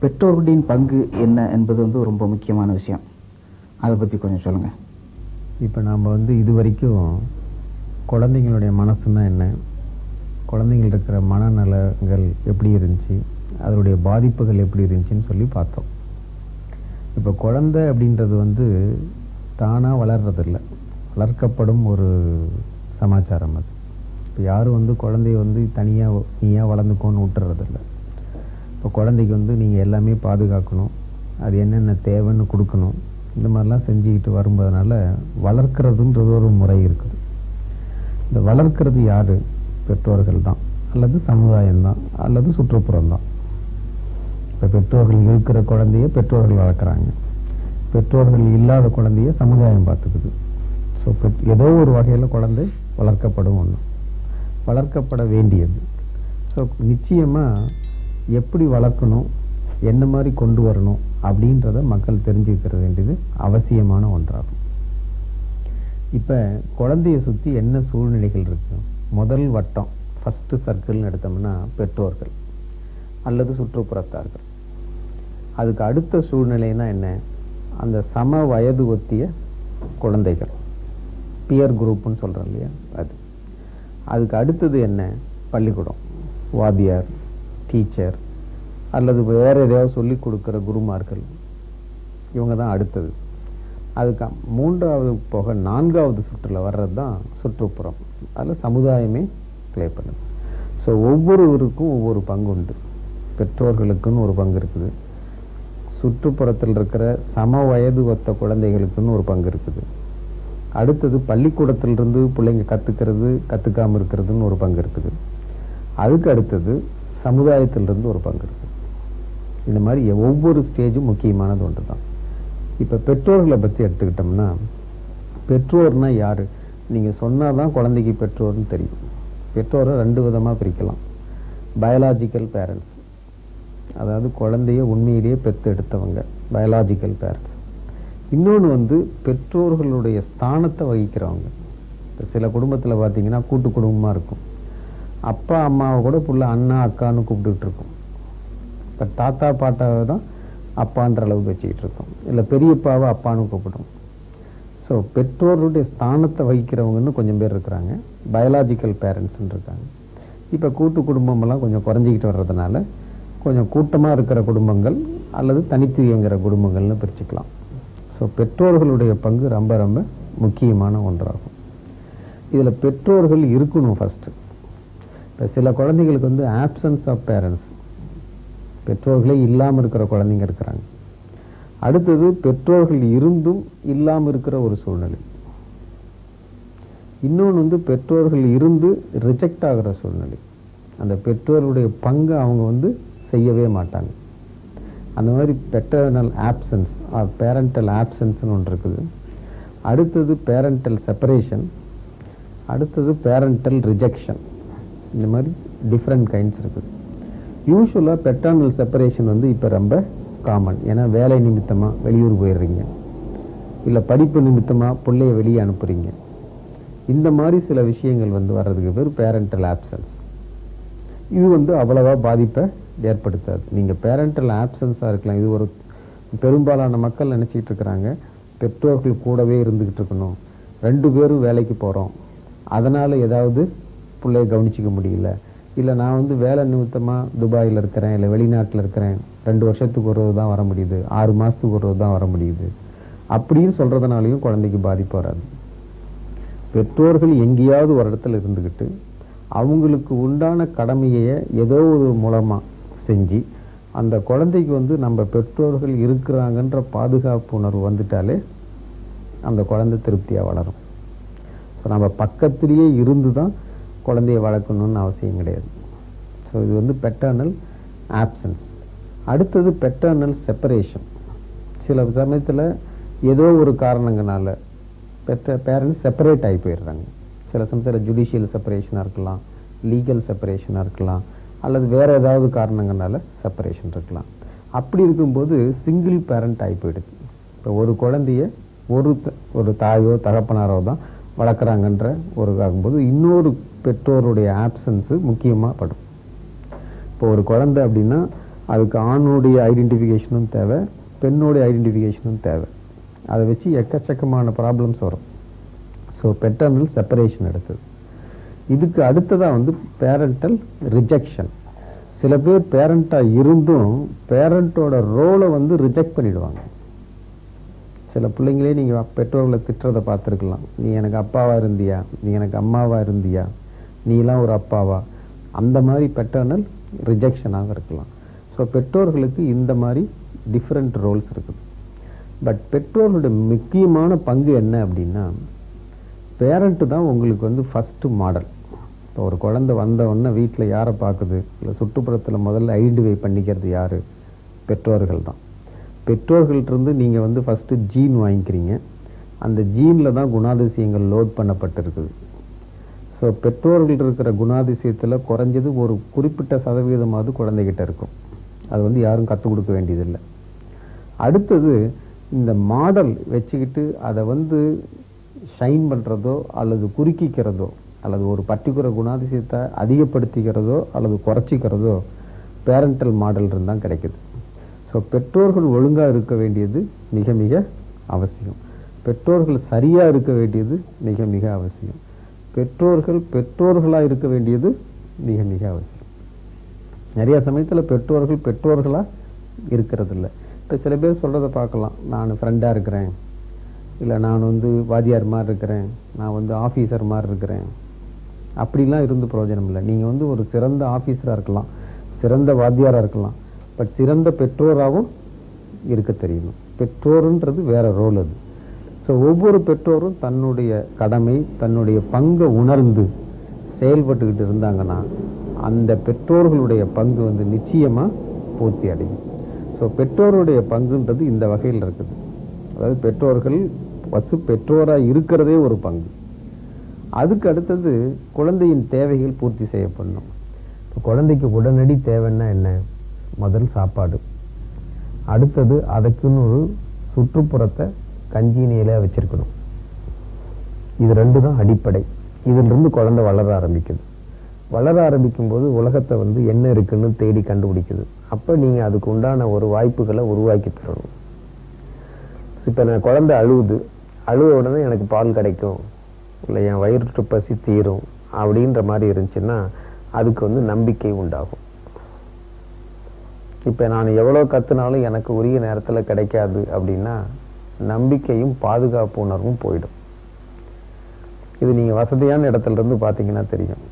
பெற்றோர்களின் பங்கு என்ன என்பது வந்து ரொம்ப முக்கியமான விஷயம். அதை பற்றி கொஞ்சம் சொல்லுங்கள் இப்போ நாம் வந்து இது வரைக்கும் குழந்தைங்களுடைய மனசுன்னா என்ன? குழந்தைங்கள் இருக்கிற மனநலங்கள் எப்படி இருந்துச்சு? அதனுடைய பாதிப்புகள் எப்படி இருந்துச்சுன்னு சொல்லி பார்த்தோம். இப்போ குழந்தை அப்படின்றது வந்து தானாக வளர்றதில்ல. வளர்க்கப்படும் ஒரு சமாச்சாரம் அது. இப்போ யாரும் வந்து குழந்தைய வந்து தனியாக நீயாக வளர்ந்துக்கோன்னு விட்டுறதில்ல. இப்போ குழந்தைக்கு வந்து நீங்கள் எல்லாமே பாதுகாக்கணும். அது என்னென்ன தேவைன்னு கொடுக்கணும். இந்த மாதிரிலாம் செஞ்சுக்கிட்டு வரும்போதனால வளர்க்குறதுன்றது ஒரு முறை இருக்குது. இந்த வளர்க்கறது யார்? பெற்றோர்கள் தான். அல்லது சமுதாயம் தான். அல்லது சுற்றுப்புறம் தான். இப்போ பெற்றோர்கள் இருக்கிற குழந்தைய பெற்றோர்கள் வளர்க்குறாங்க. பெற்றோர்கள் இல்லாத குழந்தைய சமுதாயம் பார்த்துக்குது. ஸோ பெற் ஏதோ ஒரு வகையில் குழந்தை வளர்க்கப்படும் ஒன்று வளர்க்கப்பட வேண்டியது. ஸோ நிச்சயமாக எப்படி வளர்க்கணும் என்ன மாதிரி கொண்டு வரணும் அப்படின்றத மக்கள் தெரிஞ்சுக்கிற வேண்டியது அவசியமான ஒன்றாகும். இப்போ குழந்தையை சுற்றி என்ன சூழ்நிலைகள் இருக்குது முதல் வட்டம் ஃபஸ்ட்டு சர்க்கிள்னு எடுத்தோம்னா பெற்றோர்கள் அல்லது சுற்றுப்புறத்தார்கள். அதுக்கு அடுத்த சூழ்நிலைனா என்ன? அந்த சம வயது ஒத்திய குழந்தைகள். பியர் குரூப்புன்னு சொல்கிறோம் இல்லையா? அது. அதுக்கு அடுத்தது என்ன? பள்ளிக்கூடம். வாத்தியார் டீச்சர் அல்லது வேறு எதையாவது சொல்லிக் கொடுக்குற குருமார்கள். இவங்க தான் அடுத்தது. அதுக்கு மூன்றாவது போக நான்காவது சுற்றில் வர்றது தான் சுற்றுப்புறம். அதில் சமுதாயமே ப்ளே பண்ணுது. ஸோ ஒவ்வொருவருக்கும் ஒவ்வொரு பங்கு உண்டு. பெற்றோர்களுக்குன்னு ஒரு பங்கு இருக்குது. சுற்றுப்புறத்தில் இருக்கிற சம வயது ஒத்த குழந்தைகளுக்குன்னு ஒரு பங்கு இருக்குது. அடுத்தது பள்ளிக்கூடத்திலிருந்து பிள்ளைங்க கற்றுக்கிறது கற்றுக்காமல் இருக்கிறதுன்னு ஒரு பங்கு இருக்குது. அதுக்கு அடுத்தது சமுதாயத்திலிருந்து ஒரு பங்கு இருக்குது இந்த மாதிரி ஒவ்வொரு ஸ்டேஜும் முக்கியமானது ஒன்று தான் இப்போ பெற்றோர்களை பற்றி எடுத்துக்கிட்டோம்னா பெற்றோர்னா யார்? நீங்கள் சொன்னால் தான் குழந்தைக்கு பெற்றோர்னு தெரியும். பெற்றோரை ரெண்டு விதமாக பிரிக்கலாம். பயாலாஜிக்கல் பேரண்ட்ஸ் அதாவது குழந்தைய உண்மையிலேயே பெற்று எடுத்தவங்க பயாலாஜிக்கல் பேரண்ட்ஸ் இன்னொன்று வந்து பெற்றோர்களுடைய ஸ்தானத்தை வகிக்கிறவங்க. இப்போ சில குடும்பத்தில் பார்த்தீங்கன்னா கூட்டு குடும்பமாக இருக்கும். அப்பா அம்மாவை கூட புள்ள அண்ணா அக்கான்னு கூப்பிட்டுக்கிட்டு இருக்கும் இப்போ தாத்தா பாட்டாவை தான் அப்பான்ற அளவுக்கு வச்சுக்கிட்டு இருக்கோம். இல்லை பெரியப்பாவை அப்பான்னு கூப்பிடும் ஸோ பெற்றோருடைய ஸ்தானத்தை வகிக்கிறவங்கன்னு கொஞ்சம் பேர் இருக்கிறாங்க. பயாலாஜிக்கல் பேரண்ட்ஸ்ன்னு இருக்காங்க. இப்போ கூட்டு குடும்பமெல்லாம் கொஞ்சம் குறைஞ்சிக்கிட்டு வர்றதுனால கொஞ்சம் கூட்டமாக இருக்கிற குடும்பங்கள் அல்லது தனித்து இயங்குகிற குடும்பங்கள்னு பிரிச்சுக்கலாம். ஸோ பெற்றோர்களுடைய பங்கு ரொம்ப ரொம்ப முக்கியமான ஒன்றாகும். இதில் பெற்றோர்கள் இருக்கணும் ஃபஸ்ட்டு இப்போ சில குழந்தைங்களுக்கு வந்து ஆப்சன்ஸ் ஆஃப் பேரண்ட்ஸ் பெற்றோர்களே இல்லாமல் இருக்கிற குழந்தைங்க இருக்கிறாங்க. அடுத்தது பெற்றோர்கள் இருந்தும் இல்லாமல் இருக்கிற ஒரு சூழ்நிலை. இன்னொன்று வந்து பெற்றோர்கள் இருந்து ரிஜெக்ட் ஆகிற சூழ்நிலை. அந்த பெற்றோருடைய பங்கு அவங்க வந்து செய்யவே மாட்டாங்க. அந்த மாதிரி பெட்டர்னல் ஆப்சன்ஸ் ஆர் பேரண்டல் ஆப்சன்ஸ்னு ஒன்று இருக்குது. அடுத்தது பேரண்டல் செப்பரேஷன் அடுத்தது பேரண்டல் ரிஜெக்ஷன் இந்த மாதிரி டிஃப்ரெண்ட் கைண்ட்ஸ் இருக்குது. யூஸ்வலாக பெட்டர்னல் செப்பரேஷன் வந்து இப்போ ரொம்ப காமன் ஏன்னா வேலை நிமித்தமாக வெளியூர் போயிடுறீங்க. இல்லை படிப்பு நிமித்தமாக பிள்ளைய வெளியே அனுப்புகிறீங்க இந்த மாதிரி சில விஷயங்கள் வந்து வர்றதுக்கு பேர் பேரண்டல் ஆப்சன்ஸ் இது வந்து அவ்வளவா பாதிப்பை ஏற்படுத்தாது. நீங்கள் பேரண்டல் ஆப்சன்ஸாக இருக்கலாம். இது ஒரு பெரும்பாலான மக்கள் நினச்சிக்கிட்டு இருக்கிறாங்க. பெற்றோர்கள் கூடவே இருந்துக்கிட்டு இருக்கணும். ரெண்டு பேரும் வேலைக்கு போகிறோம் அதனால் ஏதாவது பிள்ளைய கவனிச்சிக்க முடியல. இல்லை நான் வந்து வேலை நிமித்தமாக துபாயில் இருக்கிறேன் இல்லை வெளிநாட்டில் இருக்கிறேன். ரெண்டு வருஷத்துக்கு ஒரு தான் வர முடியுது. ஆறு மாதத்துக்கு ஒரு தான் வர முடியுது. அப்படின்னு சொல்கிறதுனாலையும் குழந்தைக்கு பாதிப்பு வராது. பெற்றோர்கள் எங்கேயாவது ஒரு இடத்துல இருந்துக்கிட்டு அவங்களுக்கு உண்டான கடமையை ஏதோ ஒரு மூலமாக செஞ்சு அந்த குழந்தைக்கு வந்து நம்ம பெற்றோர்கள் இருக்கிறாங்கன்ற பாதுகாப்பு உணர்வு வந்துட்டாலே அந்த குழந்தை திருப்தியாக வளரும். ஸோ நம்ம பக்கத்திலேயே இருந்து தான் குழந்தைய வளர்க்கணும்னு அவசியம் கிடையாது. ஸோ இது வந்து பெட்டர்னல் ஆப்சன்ஸ் அடுத்தது பெட்டர்னல் செப்பரேஷன் சில சமயத்தில் ஏதோ ஒரு காரணங்கனால பெற்ற பேரண்ட்ஸ் செப்பரேட் ஆகி போயிடுறாங்க. சில சமயத்தில் ஜுடிஷியல் செப்பரேஷனாக இருக்கலாம் லீகல் செப்பரேஷனாக இருக்கலாம் அல்லது வேறு ஏதாவது காரணங்களால செப்பரேஷன் இருக்கலாம். அப்படி இருக்கும்போது சிங்கிள் பேரண்ட் ஆகி போயிடுது. இப்போ ஒரு குழந்தைய ஒரு த- ஒரு தாயோ தகப்பனாரோ தான் வளர்க்குறாங்கன்ற ஒரு ஆகும்போது இன்னொரு பெற்றோருடைய ஆப்சன்ஸு முக்கியமாக படும். இப்போ ஒரு குழந்தை அப்படின்னா அதுக்கு ஆணுடைய ஐடென்டிஃபிகேஷனும் தேவை பெண்ணுடைய ஐடென்டிஃபிகேஷனும் தேவை. அதை வச்சு எக்கச்சக்கமான ப்ராப்ளம்ஸ் வரும். ஸோ பெட்டர்னல் செப்பரேஷன் எடுத்தது. இதுக்கு அடுத்ததாக வந்து பேரண்டல் ரிஜெக்ஷன் சில பேர் பேரண்ட்டாக இருந்தும் பேரண்ட்டோட ரோலை வந்து ரிஜெக்ட் பண்ணிவிடுவாங்க சில பிள்ளைங்களே நீங்கள் பெற்றோர்களை திட்டுறதை பார்த்துருக்கலாம். நீ எனக்கு அப்பாவாக இருந்தியா? நீ எனக்கு அம்மாவாக இருந்தியா? நீலாம் ஒரு அப்பாவா? அந்த மாதிரி பெட்டர்னல் ரிஜெக்ஷனாக இருக்கலாம். ஸோ பெற்றோர்களுக்கு இந்த மாதிரி டிஃப்ரெண்ட் ரோல்ஸ் இருக்குது. பட் பெற்றோர்களுடைய முக்கியமான பங்கு என்ன அப்படின்னா பேரண்ட்டு தான் உங்களுக்கு வந்து ஃபஸ்ட்டு மாடல் இப்போ ஒரு குழந்தை வந்த வீட்டில் யாரை பார்க்குது? இல்லை சுற்றுப்புறத்தில் முதல்ல ஐடென்டிஃபை பண்ணிக்கிறது யார்? பெற்றோர்கள் தான். பெற்றோர்கள்ட்டிருந்து நீங்கள் வந்து ஃபஸ்ட்டு ஜீன் வாங்கிக்கிறீங்க. அந்த ஜீனில் தான் குணாதிசயங்கள் லோட் பண்ணப்பட்டிருக்குது. ஸோ பெற்றோர்கள் இருக்கிற குணாதிசயத்தில் குறைஞ்சது ஒரு குறிப்பிட்ட சதவீதமாவது குழந்தைகிட்ட இருக்கும். அது வந்து யாரும் கற்றுக் கொடுக்க வேண்டியதில்லை. அடுத்தது இந்த மாடல் வச்சுக்கிட்டு அதை வந்து ஷைன் பண்ணுறதோ அல்லது குறுக்கிக்கிறதோ அல்லது ஒரு பர்டிகுலர் குணாதிசயத்தை அதிகப்படுத்திக்கிறதோ அல்லது குறைச்சிக்கிறதோ பேரண்டல் மாடல் இருந்தால் கிடைக்குது. ஸோ பெற்றோர்கள் ஒழுங்காக இருக்க வேண்டியது மிக மிக அவசியம். பெற்றோர்கள் சரியாக இருக்க வேண்டியது மிக மிக அவசியம். பெற்றோர்கள் பெற்றோர்களாக இருக்க வேண்டியது மிக மிக அவசியம். நிறையா சமயத்தில் பெற்றோர்கள் பெற்றோர்களாக இருக்கிறதில்ல. இப்போ சில பேர் சொல்கிறத பார்க்கலாம். நான் ஃப்ரெண்டாக இருக்கிறேன். இல்லை நான் வந்து வாத்தியார் மாதிரி இருக்கிறேன். நான் வந்து ஆஃபீஸர் மாதிரி இருக்கிறேன். அப்படிலாம் இருந்து பிரயோஜனம் இல்லை. நீங்கள் வந்து ஒரு சிறந்த ஆஃபீஸராக இருக்கலாம். சிறந்த வாத்தியாராக இருக்கலாம். பட் சிறந்த பெற்றோராகவும் இருக்க தெரியணும் பெற்றோருன்றது வேற ரோல் அது. ஸோ ஒவ்வொரு பெற்றோரும் தன்னுடைய கடமை தன்னுடைய பங்கை உணர்ந்து செயல்பட்டுக்கிட்டு இருந்தாங்கன்னா அந்த பெற்றோர்களுடைய பங்கு வந்து நிச்சயமாக பூர்த்தி அடையும். ஸோ பெற்றோருடைய பங்குன்றது இந்த வகையில் இருக்குது. அதாவது பெற்றோர்கள் பசு பெற்றோராக இருக்கிறதே ஒரு பங்கு. அதுக்கு அடுத்தது குழந்தையின் தேவைகள் பூர்த்தி செய்யப்படணும். இப்போ குழந்தைக்கு உடனடி தேவைன்னா என்ன? முதல் சாப்பாடு. அடுத்தது அதுக்குன்னு ஒரு சுற்றுப்புறத்தை கஞ்சி நீல வச்சிருக்கணும். இது ரெண்டு தான் அடிப்படை. இதிலிருந்து குழந்தை வளர ஆரம்பிக்குது. வளர ஆரம்பிக்கும் போது உலகத்தை வந்து என்ன இருக்குன்னு தேடி கண்டுபிடிக்குது. அப்போ நீங்கள் அதுக்கு உண்டான ஒரு வாய்ப்புகளை உருவாக்கி தரணும். இப்போ நான் குழந்தை அழுவுது. அழுவ உடனே எனக்கு பால் கிடைக்கும். இல்லை என் வயிற்று பசி தீரும் அப்படின்ற மாதிரி இருந்துச்சுன்னா அதுக்கு வந்து நம்பிக்கை உண்டாகும். இப்போ நான் எவ்வளோ கத்துனாலும் எனக்கு உரிய நேரத்தில் கிடைக்காது அப்படின்னா நம்பிக்கையும் பாதுகாப்பு உணர்வும் போயிடும். இது நீங்கள் வசதியான இடத்துல இருந்து பார்த்தீங்கன்னா தெரியும்.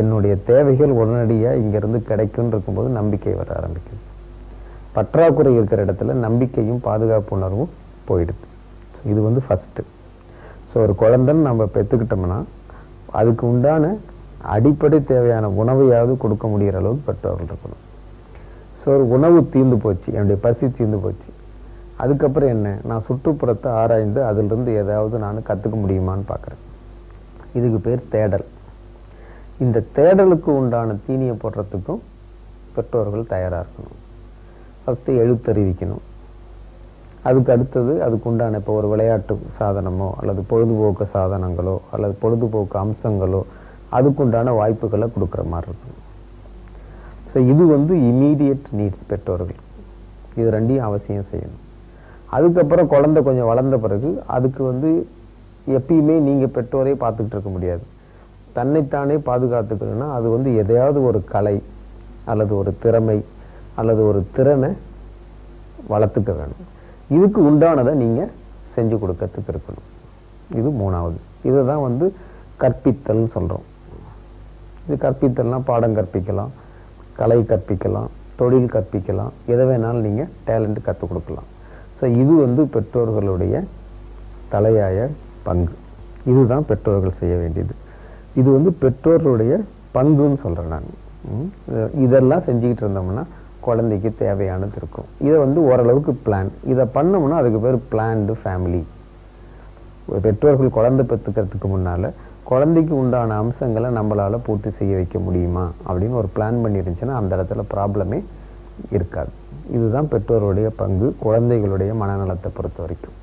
என்னுடைய தேவைகள் உடனடியாக இங்கேருந்து கிடைக்கும்னு இருக்கும்போது நம்பிக்கை வர ஆரம்பிக்குது. பற்றாக்குறை இருக்கிற இடத்துல நம்பிக்கையும் பாதுகாப்பு உணர்வும் போயிடுது. ஸோ இது வந்து ஃபஸ்ட்டு ஸோ ஒரு குழந்தைன்னு நம்ம பெற்றுக்கிட்டோம்னா அதுக்கு உண்டான அடிப்படை தேவையான உணவையாவது கொடுக்க முடிகிற அளவுக்கு பெற்றோர்கள் இருக்கணும். ஸோ ஒரு உணவு தீர்ந்து போச்சு. என்னுடைய பசி தீர்ந்து போச்சு. அதுக்கப்புறம் என்ன? நான் சுற்றுப்புறத்தை ஆராய்ந்து அதிலிருந்து ஏதாவது நான் கற்றுக்க முடியுமான்னு பார்க்குறேன். இதுக்கு பேர் தேடல். இந்த தேடலுக்கு உண்டான தீனியை போடுறதுக்கும் பெற்றோர்கள் தயாராக இருக்கணும். ஃபஸ்ட்டு எழுத்தறிவிக்கணும் அதுக்கு அடுத்தது அதுக்கு உண்டான இப்போ ஒரு விளையாட்டு சாதனமோ அல்லது பொழுதுபோக்கு சாதனங்களோ அல்லது பொழுதுபோக்கு அம்சங்களோ அதுக்குண்டான வாய்ப்புகளை கொடுக்குற மாதிரி இருக்கும் ஸோ இது வந்து இமீடியட் நீட்ஸ் பெற்றோர்கள். இது ரெண்டையும் அவசியம் செய்யணும். அதுக்கப்புறம் குழந்தை கொஞ்சம் வளர்ந்த பிறகு அதுக்கு வந்து எப்பயுமே நீங்கள் பெற்றோரே பார்த்துக்கிட்டு இருக்க முடியாது. தன்னைத்தானே பாதுகாத்துக்கணும்னா அது வந்து எதையாவது ஒரு கலை அல்லது ஒரு திறமை அல்லது ஒரு திறனை வளர்த்துக்க வேணும். இதுக்கு உண்டானதை நீங்கள் செஞ்சு கொடுக்கறதுக்கு இருக்கணும். இது மூணாவது. இதை தான் வந்து கற்பித்தல்னு சொல்கிறோம் இது கற்பித்தல்னால் பாடம் கற்பிக்கலாம். கலை கற்பிக்கலாம் தொழில் கற்பிக்கலாம் எதை வேணாலும் நீங்கள் டேலண்ட் கற்றுக் கொடுக்கலாம். ஸோ இது வந்து பெற்றோர்களுடைய தலையாய பங்கு. இதுதான் பெற்றோர்கள் செய்ய வேண்டியது. இது வந்து பெற்றோர்களுடைய பங்குன்னு சொல்கிறேன் நான். இதெல்லாம் செஞ்சுக்கிட்டு இருந்தோம்னா குழந்தைக்கு தேவையானது இருக்கும். இதை வந்து ஓரளவுக்கு பிளான் இதை பண்ணோம்னா அதுக்கு பேர் பிளான்டு ஃபேமிலி பெற்றோர்கள் குழந்தை பெற்றுக்கிறதுக்கு முன்னால் குழந்தைக்கு உண்டான அம்சங்களை நம்மளால் பூர்த்தி செய்ய வைக்க முடியுமா? அப்படின்னு ஒரு பிளான் பண்ணிருந்துச்சுன்னா அந்த இடத்துல ப்ராப்ளமே இருக்காது. இதுதான் பெற்றோருடைய பங்கு குழந்தைகளுடைய மனநலத்தை பொறுத்த வரைக்கும்.